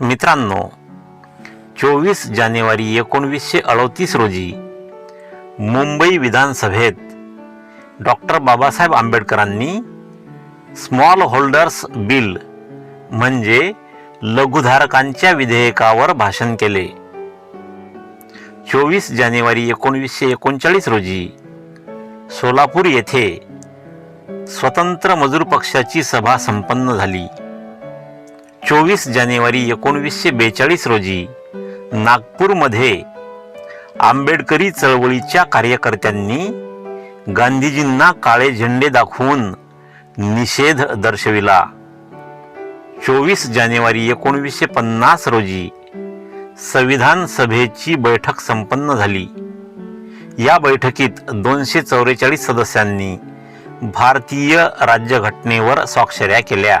मित्रांनो चोवीस जानेवारी एकोणवीसशे अडतीस रोजी मुंबई विधानसभेत डॉक्टर बाबासाहेब आंबेडकरांनी स्मॉल होल्डर्स बिल म्हणजे लघुधारकांच्या विधेयकावर भाषण केले. चोवीस जानेवारी एकोणवीसशे एकोणचाळीस रोजी सोलापूर येथे स्वतंत्र मजूर पक्षाची सभा संपन्न झाली. चोवीस जानेवारी एकोणवीसशे बेचाळीस रोजी नागपूरमध्ये आंबेडकरी चळवळीच्या कार्यकर्त्यांनी गांधीजींना काळे झेंडे दाखवून निषेध दर्शविला. चोवीस जानेवारी एकोणवीसशे पन्नास रोजी संविधान सभेची बैठक संपन्न झाली. या बैठकीत दोनशे चौवेचाळीस सदस्यांनी भारतीय राज्यघटनेवर स्वाक्षऱ्या केल्या.